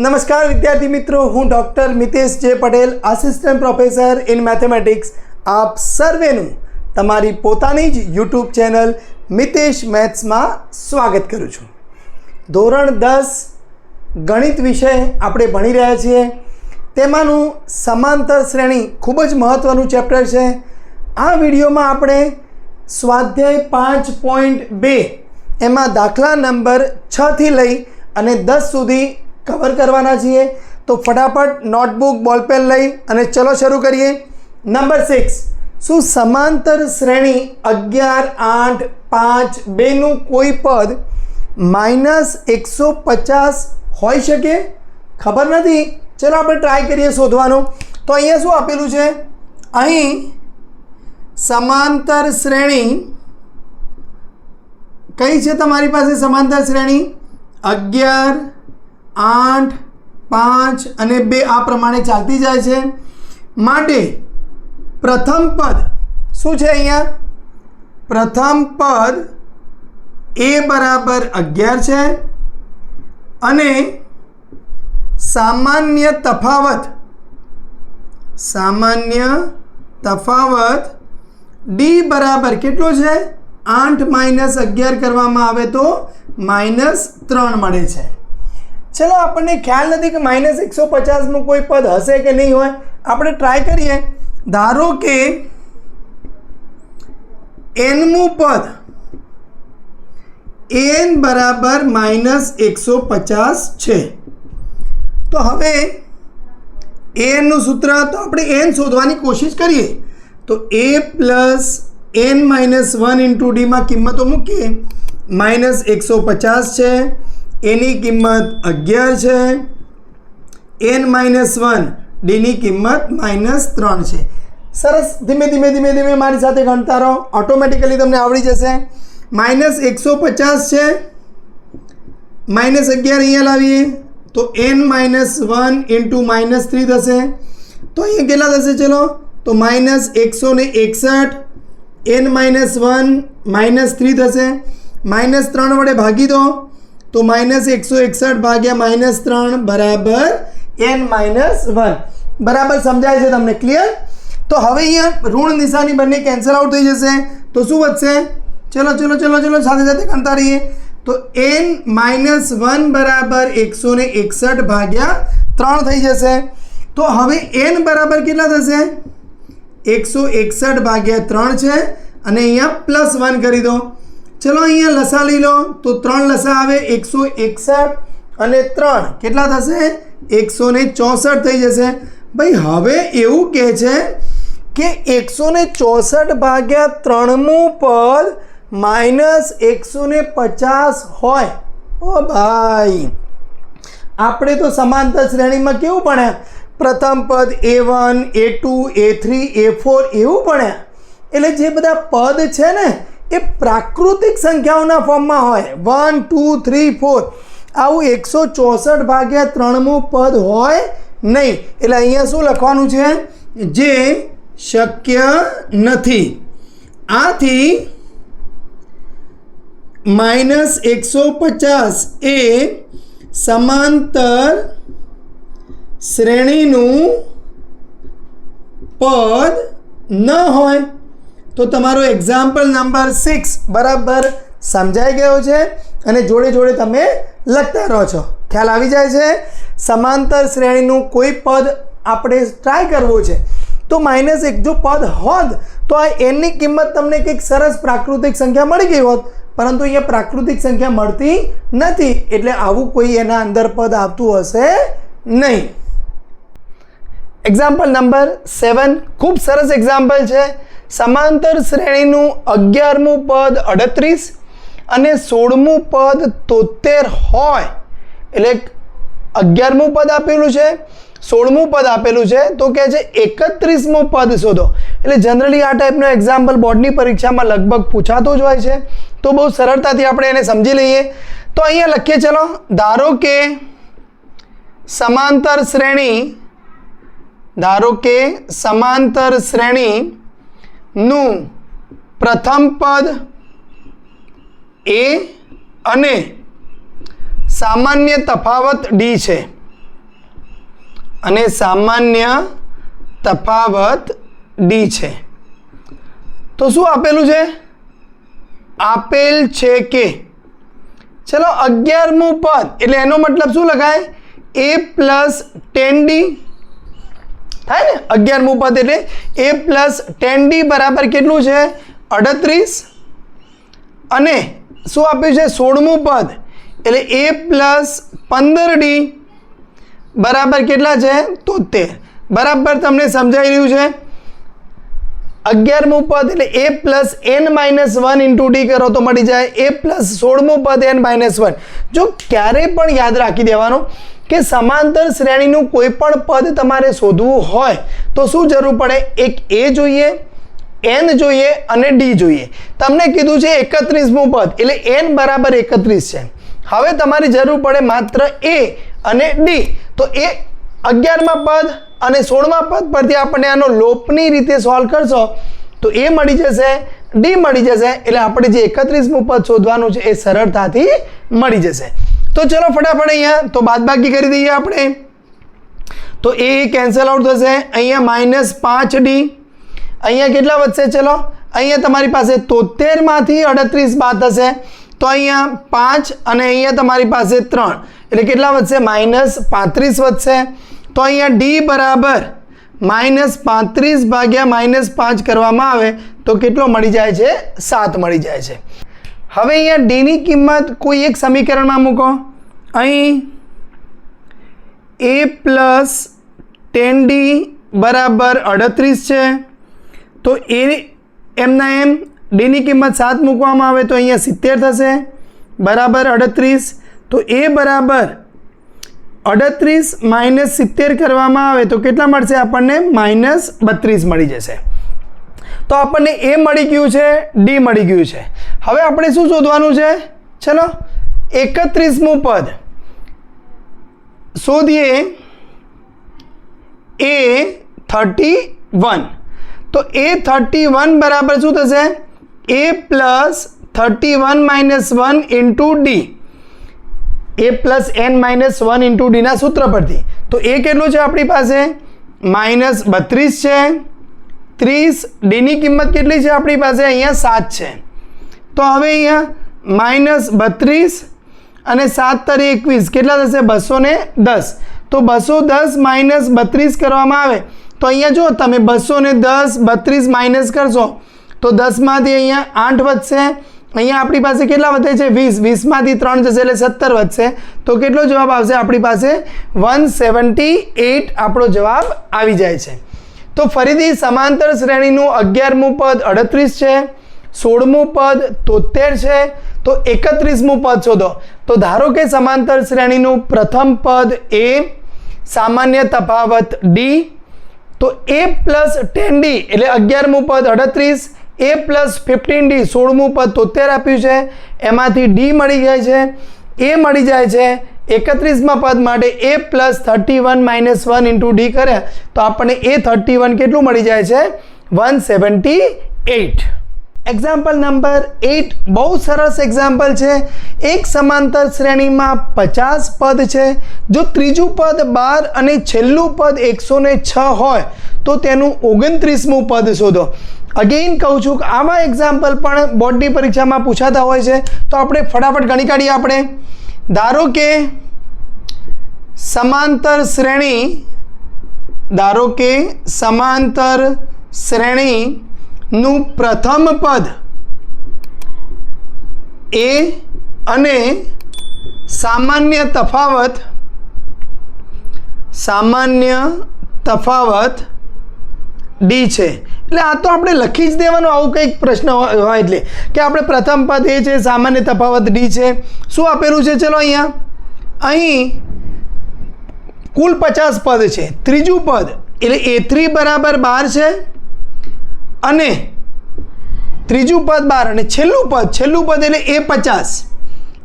નમસ્કાર વિદ્યાર્થી મિત્રો, હું doctor Mitesh J Patel assistant professor in mathematics આપ સર્વેનું તમારી પોતાની જ યુટ્યુબ ચેનલ મિતેશ મેથ્સમાં સ્વાગત કરું છું. ધોરણ દસ ગણિત વિષય આપણે ભણી રહ્યા છીએ. તેમાંનું સમાંતર શ્રેણી ખૂબ જ મહત્ત્વનું ચેપ્ટર છે. આ વિડીયોમાં આપણે સ્વાધ્યાય પાંચ પોઈન્ટ બે એમાં દાખલા નંબર છથી લઈ અને દસ સુધી કવર કરવાના છીએ. તો ફટાફટ નોટબુક બોલપેન લઈ અને ચલો શરૂ કરીએ. નંબર સિક્સ શું સમાંતર શ્રેણી અગિયાર, આઠ, પાંચ બેનું કોઈ પદ માઇનસ એકસો પચાસ હોઈ શકે? ખબર નથી? ચલો આપણે ટ્રાય કરીએ શોધવાનું. તો અહીંયા શું આપેલું છે? અહીં સમાંતર શ્રેણી કઈ છે તમારી પાસે? સમાંતર શ્રેણી? અગિયાર આઠ, પાંચ અને બે આ પ્રમાણે ચાલતી જાય છે. માટે પ્રથમ પદ શું છે અહીંયા? પ્રથમ પદ એ બરાબર અગિયાર છે અને સામાન્ય તફાવત સામાન્ય તફાવત ડી બરાબર કેટલો છે? આઠ માઇનસ અગિયાર કરવામાં આવે તો માઇનસ ત્રણ મળે છે. ચલો, આપણને ખ્યાલ નથી કે માઇનસ એકસો પચાસનું કોઈ પદ હશે કે નહીં હોય. આપણે ટ્રાય કરીએ. ધારો કે એનમું પદ એન બરાબર માઇનસ એકસો પચાસ છે. તો હવે એનનું સૂત્ર, તો આપણે એન શોધવાની કોશિશ કરીએ. તો a plus n minus one into ડીમાં કિંમતો મૂકીએ. માઇનસ એકસો પચાસ છે. એની કિંમત અગિયાર છે. એન માઇનસ વન, ડીની કિંમત માઇનસ ત્રણ છે. સરસ. ધીમે ધીમે ધીમે ધીમે મારી સાથે ગણતા રહો. ઓટોમેટિકલી તમને આવડી જશે. માઇનસ એકસો પચાસ છે. માઇનસ અગિયાર અહીંયા લાવીએ. તો n minus one into minus three થશે. તો અહીંયા કેટલા થશે ચલો? તો માઇનસ એકસો ને એકસઠ. N minus one minus three થશે. માઇનસ ત્રણ વડે ભાગી દો. તો માઇનસ એકસો એકસઠ ભાગ્યા માઇનસ ત્રણ બરાબર એન માઇનસ વન બરાબર સમજાય છે તમને ક્લિયર તો હવે અહીંયા ઋણ નિશાની બંને કેન્સલ આઉટ થઈ જશે. તો શું વધશે? ચલો ચલો ચલો ચલો, સાથે સાથે ગણતા રહીએ તો એન માઇનસ વન બરાબર એકસો ને એકસઠ ભાગ્યા ત્રણ થઈ જશે. તો હવે એન બરાબર કેટલા થશે? એકસો એકસઠ ભાગ્યા ત્રણ છે. અને અહીંયા પ્લસ વન કરી દો. ચલો અહીંયા લસા લઈ લો. તો ત્રણ લસા આવે, એકસો એકસઠ અને ત્રણ. કેટલા થશે? એકસો ચોસઠ થઈ જશે. ભાઈ, હવે એવું કહે છે કે એકસો ચોસઠ ભાગ્યા ત્રણમું પદ માઇનસ એકસો ને પચાસ હોય. ઓ ભાઈ. આપણે તો સમાંતર શ્રેણીમાં કેવું ભણ્યા પ્રથમ પદ a one, a two, a three, a four એવું ભણ્યા એટલે જે બધા પદ છે ને એ પ્રાકૃતિક સંખ્યાઓના ફોર્મમાં હોય. વન ટુ થ્રી ફોર આવું એકસો ચોસઠ ભાગ્યા ત્રણમું પદ હોય નહીં. એટલે અહીંયા શું લખવાનું છે? જે શક્ય નથી. આથી માઇનસ એકસો પચાસ એ સમાંતર શ્રેણીનું પદ ન હોય. તો તમારો એક્ઝામ્પલ નંબર સિક્સ બરાબર સમજાઈ ગયો છે અને જોડે જોડે તમે લખતા રહો છો. ખ્યાલ આવી જાય છે? સમાંતર શ્રેણીનું કોઈ પદ આપણે ટ્રાય કરવું છે. તો માઇનસ એક જો પદ હોત, તો આ એનની કિંમત તમને કંઈક સરસ પ્રાકૃતિક સંખ્યા મળી ગઈ હોત, પરંતુ અહીંયા પ્રાકૃતિક સંખ્યા મળતી નથી. એટલે આવું કોઈ એના અંદર પદ આવતું હશે નહીં. એક્ઝામ્પલ નંબર સેવન ખૂબ સરસ એક્ઝામ્પલ છે. સમાંતર શ્રેણીનું અગિયારમું પદ અડત્રીસ અને સોળમું પદ તોતેર હોય. એટલે અગિયારમું પદ આપેલું છે, સોળમું પદ આપેલું છે. તો કહે છે, એકત્રીસમું પદ શોધો. એટલે જનરલી આ ટાઈપનો એક્ઝામ્પલ બોર્ડની પરીક્ષામાં લગભગ પૂછાતો જ હોય છે. તો બહુ સરળતાથી આપણે એને સમજી લઈએ. તો અહીંયા લખીએ, ચલો. ધારો કે સમાંતર શ્રેણી ધારો કે સમાંતર શ્રેણીનું પ્રથમ પદ એ અને સામાન્ય તફાવત ડી છે. અને સામાન્ય તફાવત ડી છે. તો શું આપેલું છે? આપેલ છે કે. ચલો અગિયારમું પદ, એટલે એનો મતલબ શું લખાય? એ પ્લસ ટેન ડી થાય ને? અગિયારમું પદ એટલે એ પ્લસ ટેન ડી બરાબર કેટલું છે? અડત્રીસ. અને શું આપ્યું છે? સોળમું પદ એટલે એ પ્લસ પંદર ડી બરાબર કેટલા છે? તોતેર. બરાબર તમને સમજાઈ રહ્યું છે? અગિયારમું પદ એટલે a plus n minus one into d કરો તો મળી જાય. એ પ્લસ સોળમું પદ એન માઇનસ વન. જો ક્યારેય પણ યાદ રાખી દેવાનું કે સમાંતર શ્રેણીનું કોઈ પણ પદ તમારે શોધવું હોય, તો શું જરૂર પડે? એક એ જોઈએ એન જોઈએ અને ડી જોઈએ. તમને કીધું છે એકત્રીસમું પદ, એટલે એન બરાબર એકત્રીસ છે. હવે તમારી જરૂર પડે માત્ર એ અને ડી તો એ અગિયારમાં પદ અને સોળમા પદ પરથી આપણને આનો લોપની રીતે સોલ્વ કરશો, તો એ મળી જશે ડી મળી જશે, એટલે આપણે જે એકત્રીસમું પદ શોધવાનું છે એ સરળતાથી મળી જશે. તો ચલો ફટાફટ અહીંયા, તો બાદબાકી કરી દઈએ આપણે. તો એ કેન્સલ આઉટ થશે. અહીંયા માઇનસ પાંચ ડી અહીંયા કેટલા વધશે ચલો? અહીંયા તમારી પાસે તોતેરમાંથી અડત્રીસ બાદ થશે. તો અહીંયા પાંચ અને અહીંયા તમારી પાસે ત્રણ. એટલે કેટલા વધશે? માઇનસ પાંત્રીસ વધશે. તો અહીંયા ડી બરાબર માઇનસ પાંત્રીસ ભાગ્યા માઇનસ પાંચ કરવામાં આવે. તો કેટલો મળી જાય છે? સાત મળી જાય છે. હવે અહીંયા ડીની કિંમત કોઈ એક સમીકરણમાં મૂકો. અહીં એ પ્લસ ટેન ડી બરાબર અડત્રીસ છે. તો એ એમના એમ ડીની કિંમત સાત મૂકવામાં આવે તો અહીંયા સિત્તેર થશે. બરાબર અડત્રીસ. તો એ બરાબર અડત્રીસ માઇનસ સિત્તેર કરવામાં આવે તો કેટલા મળશે? આપણને માઇનસ બત્રીસ મળી જશે. તો આપણને એ મળી ગયું છે ડી મળી ગયું છે. હવે આપણે શું શોધવાનું છે? ચલો એકત્રીસમું પદ. શોધીએ. A thirty one. તો એ થર્ટી વન બરાબર શું થશે? A plus thirty one minus one into d. A plus n minus one into ડીના સૂત્ર પરથી. તો એ કેટલું છે આપણી પાસે? માઇનસ બત્રીસ છે. ત્રીસ ડીની કિંમત કેટલી છે આપણી પાસે? અહીંયા સાત છે. તો હવે અહીંયા માઇનસ બત્રીસ અને સાત તરી એકવીસ. કેટલા થશે? બસો દસ. તો બસો દસ માઇનસ બત્રીસ કરવામાં આવે. તો અહીંયા જો તમે બસો દસ બત્રીસ માઇનસ કરશો, તો દસમાંથી અહીંયા આઠ વધશે. અહીંયા આપણી પાસે કેટલા વધે છે? વીસ. વીસમાંથી ત્રણ જશે એટલે સત્તર વધશે. તો કેટલો જવાબ આવશે? આપણી પાસે વન સેવન્ટી એટ આપણો જવાબ આવી જાય છે. તો ફરીથી સમાંતર શ્રેણીનું અગિયારમું પદ અડત્રીસ છે. સોળમું પદ તોતેર છે. તો એકત્રીસમું પદ શોધો. તો ધારો કે સમાંતર શ્રેણીનું પ્રથમ પદ એ સામાન્ય તફાવત ડી તો એ પ્લસ ટેન ડી એટલે અગિયારમું પદ અડત્રીસ એ પ્લસ ફિફ્ટીન ડી સોળમું પદ તોતેર આપ્યું છે. એમાંથી ડી મળી જાય છે. એ મળી જાય છે. એકત્રીસમાં પદ માટે a plus thirty one minus one into d કરે. તો આપણને એ થર્ટી વન કેટલું મળી જાય છે? One seventy eight example number eight બહુ સરસ એક્ઝામ્પલ છે. એક સમાંતર શ્રેણીમાં પચાસ પદ છે. જો ત્રીજું પદ બાર અને છેલ્લું પદ એકસો છ હોય, તો તેનું ઓગણત્રીસમું પદ શોધો. અગેઇન કહું છું કે આવા એક્ઝામ્પલ પણ બોર્ડની પરીક્ષામાં પૂછાતા હોય છે. તો આપણે ફટાફટ ગણી કાઢીએ આપણે. ધારો કે સમાંતર શ્રેણી, ધારો કે સમાંતર શ્રેણીનું પ્રથમ પદ એ અને સામાન્ય તફાવત સામાન્ય તફાવત ડી છે. એટલે આ તો આપણે લખી જ દેવાનું આવું કંઈક પ્રશ્ન હોય એટલે કે આપણે પ્રથમ પદ એ છે, સામાન્ય તફાવત ડી છે. શું આપેલું છે? ચલો અહીંયા. અહીં કુલ પચાસ પદ છે. ત્રીજું પદ, એટલે એ થ્રી બરાબર બાર છે. અને ત્રીજું પદ બાર અને છેલ્લું પદ છેલ્લું પદ એટલે એ પચાસ.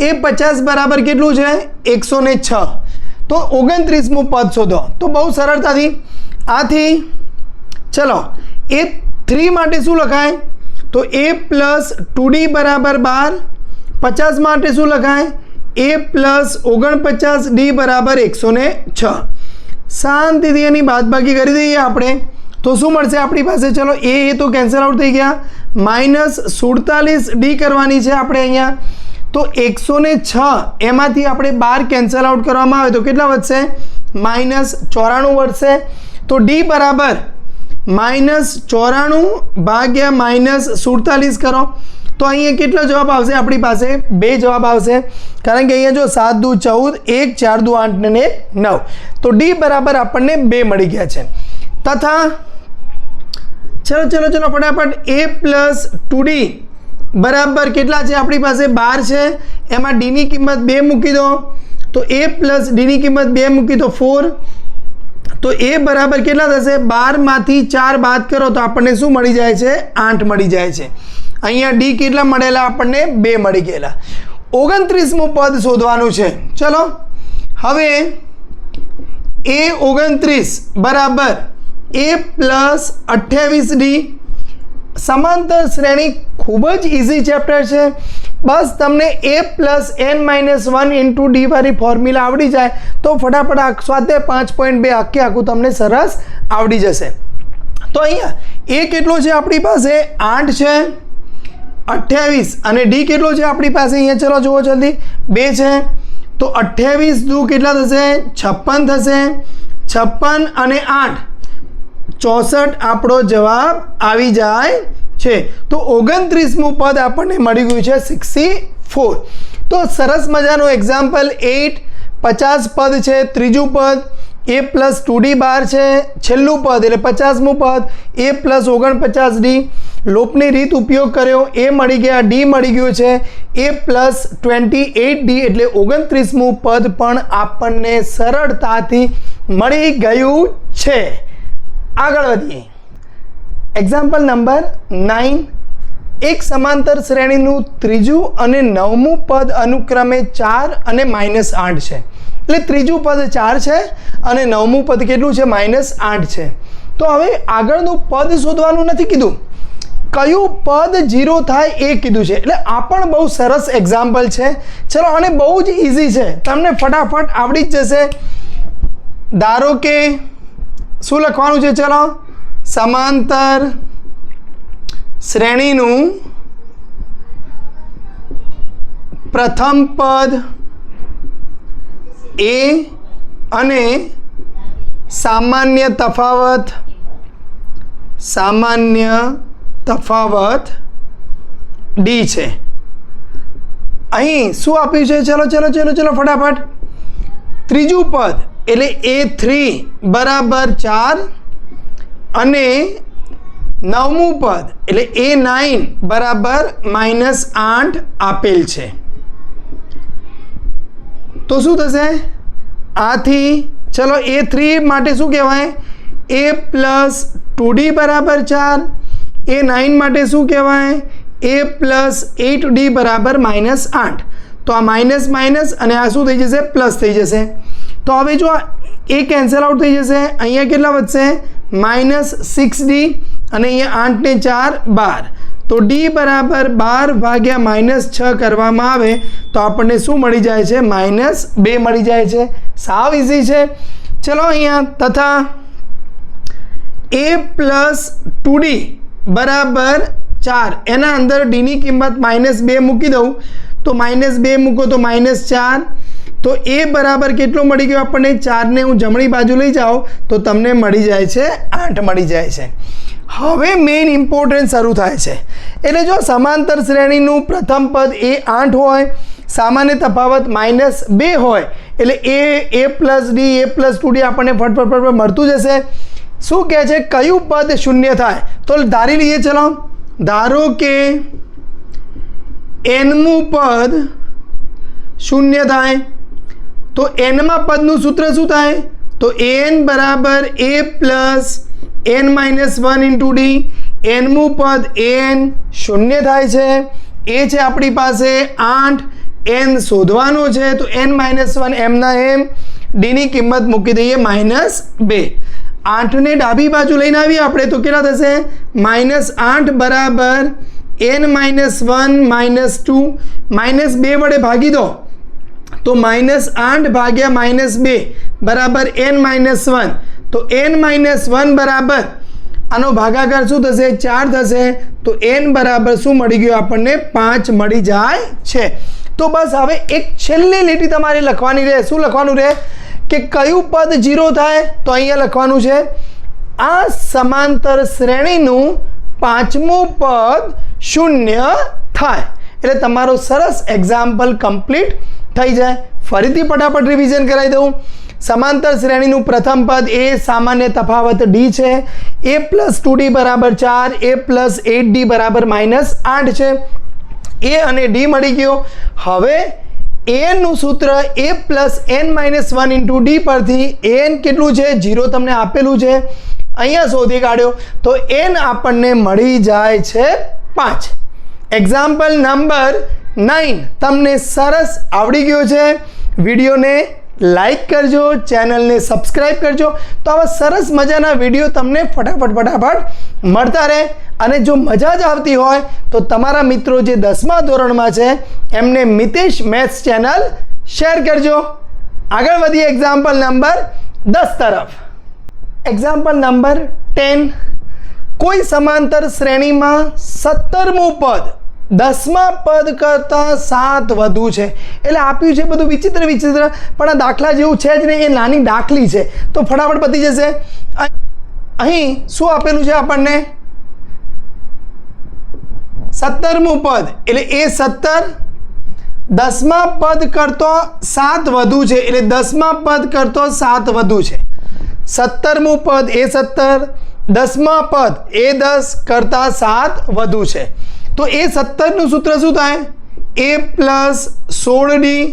એ પચાસ બરાબર કેટલું છે? એકસો ને છ. તો ઓગણત્રીસમું પદ શોધો. તો બહુ સરળતાથી આથી ચલો, એ થ્રી માટે શું લખાય? તો એ પ્લસ ટુ ડી બરાબર બાર. પચાસ માટે શું લખાય? એ પ્લસ ઓગણપચાસ ડી બરાબર એકસો ને છ. શાંતિથી એની બાદબાકી કરી દઈએ આપણે. તો શું મળશે આપણી પાસે? ચલો એ એ તો કેન્સલ આઉટ થઈ ગયા. માઇનસ સુડતાલીસ ડી કરવાની છે આપણે અહીંયા. તો એકસો ને છ એમાંથી આપણે બાર કેન્સલ આઉટ કરવામાં આવે તો કેટલા વધશે? માઇનસ ચોરાણું વધશે. તો ડી બરાબર માઇનસ ચોરાણું ભાગ્યા માઇનસ સુડતાલીસ કરો. તો અહીંયા કેટલો જવાબ આવશે આપણી પાસે? બે જવાબ આવશે. કારણ કે અહીંયા જો સાત દુ ચૌદ, એક ચાર દુ આઠ ને નવ. તો ડી બરાબર આપણને બે મળી ગયા છે. તથા ચલો ચલો ચલો, ફટાફટ એ પ્લસ ટુ ડી બરાબર, કેટલા છે આપણી પાસે? બાર છે. એમાં ડીની કિંમત બે મૂકી દો. તો એ પ્લસ ડીની કિંમત બે મૂકી દો ફોર તો એ બરાબર કેટલા થશે? બારમાંથી ચાર બાદ કરો તો આપણને શું મળી જાય છે? આઠ મળી જાય છે. અહીંયા ડી કેટલા મળેલા? આપણને બે મળી ગયેલા. ઓગણત્રીસમું પદ શોધવાનું છે. ચલો, હવે એ ઓગણત્રીસ. બરાબર. એ પ્લસ અઠ્યાવીસ ડી સમાંતર શ્રેણી ખૂબ જ ઇઝી ચેપ્ટર છે. બસ તમને a plus n minus one into d વાળી ફોર્મ્યુલા આવડી જાય તો ફટાફટ સ્વાધ્યાય પાંચ પોઈન્ટ બે આખે આખું તમને સરસ આવડી જશે. તો અહીંયા એ કેટલો છે આપણી પાસે? આઠ છે. અઠ્યાવીસ અને ડી કેટલો છે આપણી પાસે? અહીંયા ચલો જુઓ જલ્દી. બે છે. તો અઠ્યાવીસ દુ કેટલા થશે? છપ્પન થશે. છપ્પન અને આઠ. ચોસઠ આપણો જવાબ આવી જાય છે. તો ઓગણત્રીસમું પદ આપણને મળી ગયું છે સિક્સટી ફોર. તો સરસ મજાનું એક્ઝામ્પલ એટ પચાસ પદ છે, ત્રીજું પદ, એ પ્લસ ટુ ડી બાર છે, છેલ્લું પદ, એટલે પચાસમું પદ, એ પ્લસ ઓગણપચાસ ડી લોપની રીત ઉપયોગ કર્યો, એ મળી ગયા ડી મળી ગયું છે, a plus twenty eight d એટલે ઓગણત્રીસમું પદ પણ આપણને સરળતાથી મળી ગયું છે. આગળ વધીએ. એક્ઝામ્પલ નંબર નાઇન એક સમાંતર શ્રેણીનું ત્રીજું અને નવમું પદ અનુક્રમે ચાર અને માઇનસ આઠ છે. એટલે ત્રીજું પદ ચાર છે અને નવમું પદ કેટલું છે? માઇનસ આઠ છે. તો હવે આગળનું પદ શોધવાનું નથી કીધું. કયું પદ જીરો થાય એ કીધું છે. એટલે આ પણ બહુ સરસ એક્ઝામ્પલ છે. ચલો અને બહુ જ ઇઝી છે. તમને ફટાફટ આવડી જ જશે. ધારો કે શું લખવાનું છે? ચલો. સમાંતર શ્રેણીનું પ્રથમ પદ એ અને સામાન્ય તફાવત સામાન્ય તફાવત ડી છે. અહીં શું આપ્યું છે? ચલો ચલો ચલો ચલો, ફટાફટ. ત્રીજું પદ એટલે એ થ્રી બરાબર ચાર અને નવમું પદ, એટલે એ નાઇન બરાબર માઇનસ આઠ આપેલ છે. તો શું થશે? આથી, ચલો એ થ્રી માટે શું કહેવાય? એ પ્લસ ટુ ડી બરાબર ચાર, એ નાઇન માટે શું કહેવાય? એ પ્લસ એટ ડી બરાબર માઇનસ આઠ. તો આ માઇનસ માઇનસ અને આ શું થઈ જશે? પ્લસ થઈ જશે. તો હવે જો એ કેન્સલ આઉટ થઈ જશે. અહીંયા કેટલા વધશે? માઇનસ સિક્સ ડી અને અહીંયા આઠને ચાર બાર. તો ડી બરાબર બાર ભાગ્યા માઇનસ છ કરવામાં આવે તો આપણને શું મળી જાય છે? માઇનસ બે મળી જાય છે. સાવ ઇઝી છે. ચલો અહીંયા તથા એ પ્લસ ટુ ડી બરાબર ચાર. એના અંદર ડીની કિંમત માઇનસ બે મૂકી દઉં. તો માઇનસ બે મૂકો તો માઇનસ ચાર. તો એ બરાબર કેટલો મળી ગયો? આપણને ચારને હું જમણી બાજુ લઈ જાઉં તો તમને મળી જાય છે, આઠ મળી જાય છે. હવે મેઇન ઇમ્પોર્ટન્સ શરૂ થાય છે. એટલે જો સમાંતર શ્રેણીનું પ્રથમ પદ એ આઠ હોય, સામાન્ય તફાવત માઇનસ બે હોય, એટલે a a plus d, a plus two d આપણને ફટફટ ફટફટ મળતું જશે. શું કહે છે? કયું પદ શૂન્ય થાય? તો ધારી લઈએ, ચલો. ધારો કે એનમું પદ શૂન્ય થાય. તો એનમાં પદનું સૂત્ર શું થાય? તો એન બરાબર a plus n minus one into d એનમું પદ એન શૂન્ય થાય છે. એ છે આપણી પાસે આઠ. એન શોધવાનો છે, તો એન માઇનસ વન એમના એમ ડીની કિંમત મૂકી દઈએ માઇનસ બે. આઠને ડાબી બાજુ લઈને આવીએ આપણે, તો કેટલા થશે? માઇનસ આઠ બરાબર n minus one minus two minus બે વડે ભાગી દો. તો માઇનસ આઠ ભાગ્યા માઇનસ બે બરાબર એન માઇનસ વન. તો એન માઇનસ વન બરાબર આનો ભાગાકાર શું થશે? ચાર થશે. તો એન બરાબર શું મળી ગયું આપણને? પાંચ મળી જાય છે. તો બસ હવે એક છેલ્લી લીટી તમારે લખવાની રહે. શું લખવાનું રહે? કે કયું પદ જીરો થાય? તો અહીંયા લખવાનું છે, આ સમાંતર શ્રેણીનું પાંચમું પદ શૂન્ય થાય. એટલે તમારો સરસ એક્ઝામ્પલ કમ્પ્લીટ થઈ જાય. ફરીથી ફટાફટ રિવિઝન કરાવી દઉં. સમાંતર શ્રેણીનું પ્રથમ પદ એ સામાન્ય તફાવત ડી છે. એ પ્લસ ટુ ડી બરાબર ચાર એ પ્લસ એટ ડી બરાબર માઇનસ આઠ છે. એ અને ડી મળી ગયો. હવે એનનું સૂત્ર a plus n minus one into d પરથી એન કેટલું છે? જીરો તમને આપેલું છે. અહીંયા શોધી કાઢ્યો. તો એન આપણને મળી જાય છે પાંચ. એક્ઝામ્પલ નંબર નાઇન તમને સરસ આવડી ગયો છે. વિડીયોને લાઈક કરજો ચેનલને સબસ્ક્રાઈબ કરજો. તો આવા સરસ મજાના વીડિયો તમને ફટાફટ ફટાફટ મળતા રહે. અને જો મજા જ આવતી હોય, તો તમારા મિત્રો જે દસમા ધોરણમાં છે, એમને મિતેશ મેથ્સ ચેનલ શેર કરજો. આગળ વધીએ એક્ઝામ્પલ નંબર દસ તરફ. એક્ઝામ્પલ નંબર ટેન કોઈ સમાંતર શ્રેણીમાં સત્તરમું પદ દસમા પદ કરતાં સાત વધુ છે. એટલે આપ્યું છે બધું વિચિત્ર વિચિત્ર, પણ આ દાખલા જેવું છે જ નહીં, એ નાની દાખલી છે. તો ફટાફટ પતી જશે. અહીં શું આપેલું છે આપણને? સત્તરમું પદ. એટલે એ સત્તર દસમા પદ કરતો સાત વધુ છે. એટલે દસમા પદ કરતો સાત વધુ છે. સત્તરમું પદ એ સત્તર, દસમા પદ એ દસ કરતાં સાત વધુ છે. તો એ સત્તરનું સૂત્ર શું થાય? એ પ્લસ સોળ ડી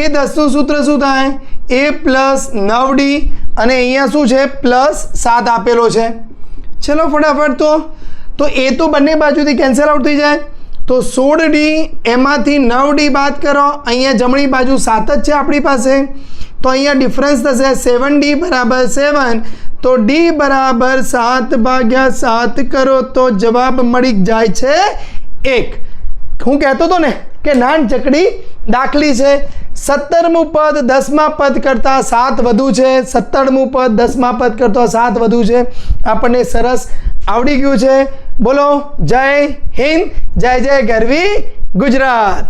એ દસનું સૂત્ર શું થાય? એ પ્લસ નવ ડી અને અહીંયા શું છે? પ્લસ સાત આપેલો છે. ચલો ફટાફટ તો. તો એ તો બંને બાજુથી કેન્સલ આઉટ થઈ જાય. તો સોળ ડી એમાંથી નવ ડી બાદ કરો. અહીંયા જમણી બાજુ સાત જ છે આપણી પાસે. તો અહીંયા ડિફરન્સ થશે સેવન ડી બરાબર સેવન તો ડી બરાબર સાત ભાગ્યા સાત કરો તો જવાબ મળી જાય છે એક. હું કહેતો હતો ને કે નાન ચકડી દાખલી છે. સત્તરમું પદ દસમા પદ કરતાં સાત વધુ છે. સત્તરમું પદ દસમા પદ કરતાં સાત વધુ છે. આપણને સરસ આવડી ગયું છે. બોલો, જય હિન્દ, જય જય ગરવી ગુજરાત.